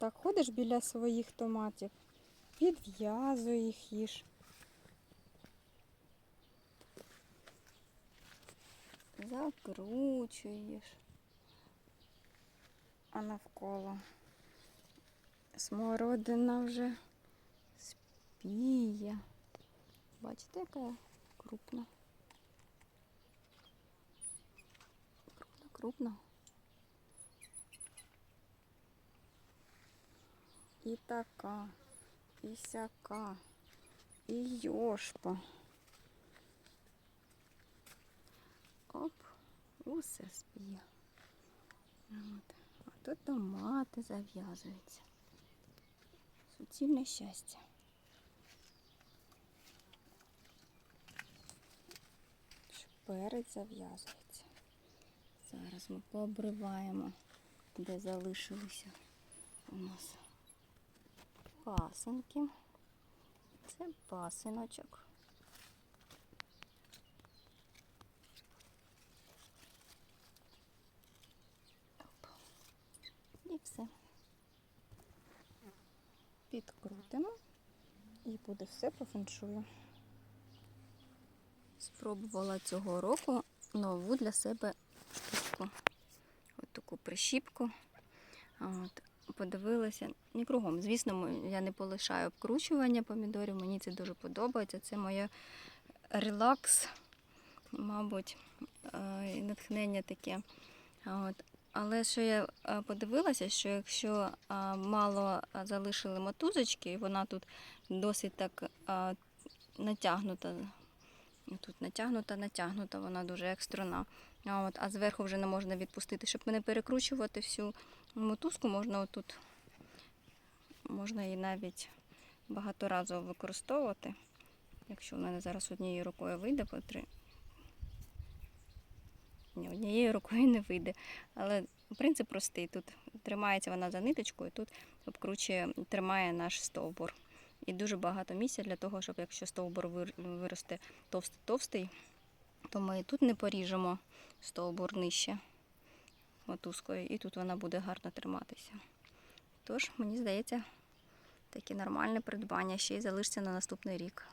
Так ходиш біля своїх томатів, підв'язуй їх їж. Закручуєш. А навколо смородина вже спіє. Бачите, яка крупна? Крупна, крупна. І така, і сяка, і йошпа. Оп, усе спіє. От. А тут томати зав'язуються. Суцільне щастя. Перець зав'язується. Зараз ми пообриваємо, де залишилися у нас пасинки. Це пасиночок. І все. Підкрутимо і буде все по феншую. Спробувала цього року нову для себе штучку. Ось таку прищіпку. От. Подивилася не кругом. Звісно, я не полишаю обкручування помідорів. Мені це дуже подобається. Це моє релакс, мабуть, е, і натхнення таке. От. Але що я е, подивилася, що якщо е, мало залишили мотузочки, і вона тут досить так натягнута. Тут натягнута, натягнута, вона дуже як струна. А, от, а зверху вже не можна відпустити. Щоб не перекручувати всю мотузку, можна отут, можна її навіть багаторазово використовувати. Якщо в мене зараз однією рукою вийде, по три. Ні, однією рукою не вийде. Але принцип простий. Тут тримається вона за ниточкою, тут обкручує, тримає наш стовбур. І дуже багато місця для того, щоб якщо стовбур вир- виросте товстий-товстий, то ми тут не поріжемо стовбур нижче мотузкою, і тут вона буде гарно триматися. Тож, мені здається, таке нормальне придбання ще й залишиться на наступний рік.